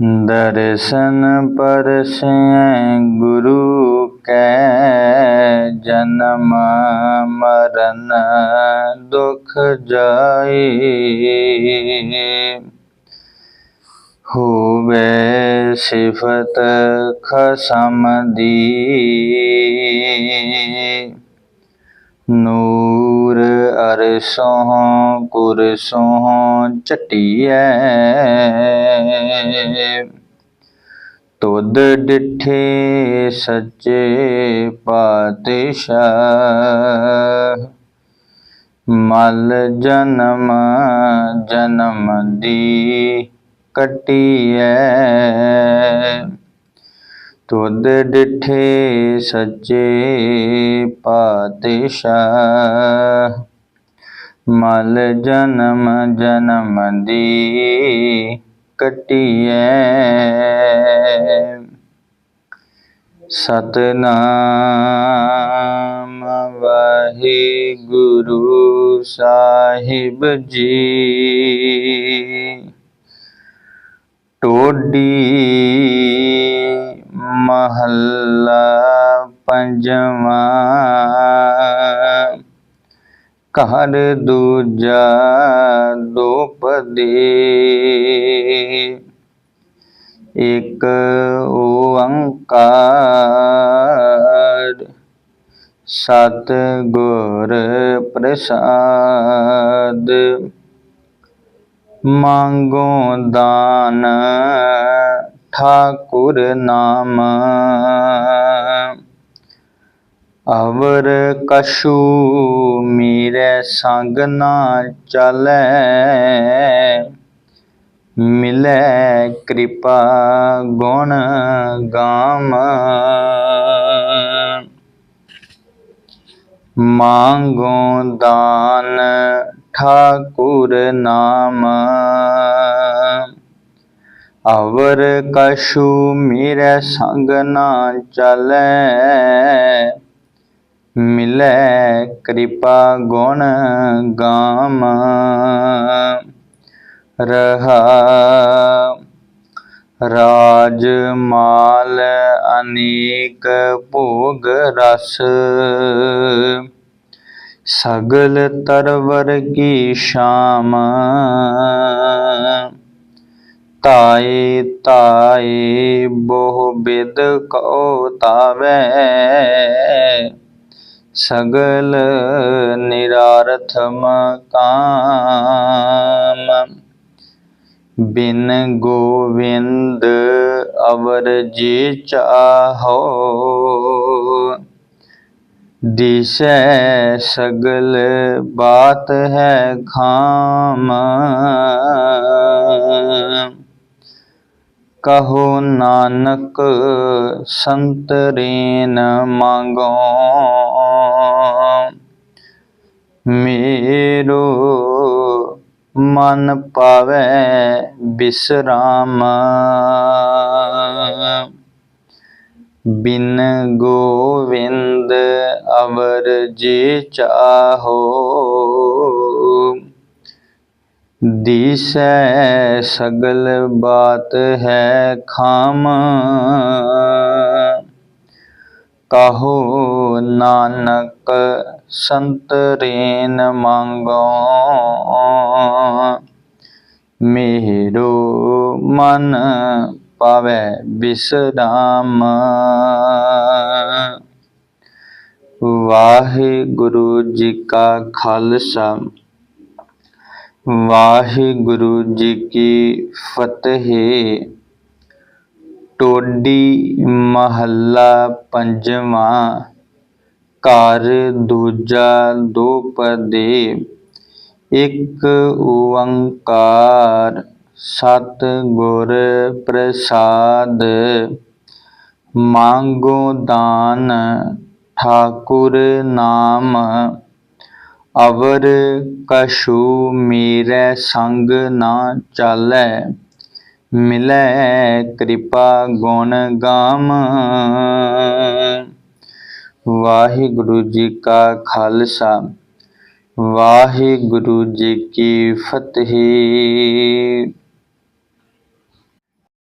ਦਰਸ਼ਨ ਪਰਸੈ ਗੁਰੂ ਕੈ ਜਨਮ ਮਰਨ ਦੁਖ ਜਾਏ। ਹੋਵੇ ਸਿਫਤ ਖਸਮ ਦੀ ਨੂਰ ਅਰਸੋਂ ਕੁਰਸੋਂ ਚਟੀਐ ਤੁਧ ਡਿਠੇ ਸੱਚੇ ਪਾਤਸ਼ਾਹ। ਮਲ ਜਨਮ ਜਨਮ ਦੀ ਕਟੀਐ। ਤੁਧ ਡਿਠੇ ਸੱਚੇ ਪਾਤਸ਼ਾਹ। ਮਲ ਜਨਮ ਜਨਮ ਦੀ ਕਟੀਐ। ਸਤਨਾਮ ਵਾਹਿਗੁਰੂ ਸਾਹਿਬ ਜੀ। ਟੋਡੀ ਮਹੱਲਾ ਪੰਜਵਾਂ ਘਰ ਦੂਜਾ ਦੋਪਦੀ। ਇਕ ਓੰਕਾਰ ਸਤ ਗੁਰ ਪ੍ਰਸਾਦ। ਮੰਗੋ ਦਾਨ ਠਾਕੁਰ ਨਾਮ। ਅਵਰ ਕਸ਼ੂ ਮੇਰੇ ਸੰਗ ਨਾ ਚਲੈ। ਮਿਲੈ ਕਿਰਪਾ ਗੁਣ ਗਾਮ। ਮੰਗੋ ਦਾਨ ਠਾਕੁਰ ਨਾਮ। ਅਵਰ ਕਛੂ ਮੇਰੇ ਸੰਗ ਨਾ ਚਲੈ। ਮਿਲੈ ਕਿਰਪਾ ਗੁਣ ਗਾਮ। ਰਹਾ ਰਾਜ ਮਾਲ ਅਨੇਕ ਭੋਗ ਰਸ। ਸਗਲ ਤਰਵਰ ਕੀ ਸ਼ਾਮ। ਤਾਏ ਤਾਏ ਬਹੁ ਬਿਦ ਕੋ ਤਾਵੈ। ਸਗਲ ਨਿਰਾਰਥਮ ਕਾਮ ਬਿਨ ਗੋਵਿੰਦ ਅਵਰ ਜੀ ਚਾਹੋ। ਦਿਸੈ ਸਗਲ ਬਾਤ ਹੈ ਖਾਮ। ਕਹੋ ਨਾਨਕ ਸੰਤ ਰੇਨ ਮੰਗੋ। ਮੇਰੋ ਮਨ ਪਾਵੈ ਬਿਸਰਾਮ। ਬਿਨ ਗੋਵਿੰਦ ਅਵਰ ਜੀ ਚਾਹੋ। ਦਿਸੈ ਸਗਲ ਬਾਤ ਹੈ ਖਾਮ। ਕਹੋ ਨਾਨਕ ਸੰਤ ਰੇਨ ਮੰਗੋ। ਮੇਰੋ ਮਨ ਪਾਵੈ ਬਿਸਰਾਮ। ਵਾਹਿਗੁਰੂ ਜੀ ਕਾ ਖਾਲਸਾ। ਵਾਹਿਗੁਰੂ ਜੀ ਕੀ ਫਤਿਹ। ਟੋਡੀ ਮਹੱਲਾ ਪੰਜਵਾਂ, ਘਰ ਦੂਜਾ ਦੋਪਦੇ ਇੱਕ ਓੰਕਾਰ ਸਤ ਗੁਰ ਪ੍ਰਸਾਦ। ਮੰਗੋ ਦਾਨ ਠਾਕੁਰ ਨਾਮ ਅਵਰ ਕਛੂ ਮੇਰੇ ਸੰਗ ਨਾ ਚਾਲੈ, ਮਿਲੈ ਕਿਰਪਾ ਗੁਣ ਗਾਮ। ਵਾਹਿਗੁਰੂ ਜੀ ਕਾ ਖਾਲਸਾ, ਵਾਹਿਗੁਰੂ ਜੀ ਕੀ ਫਤਿਹ।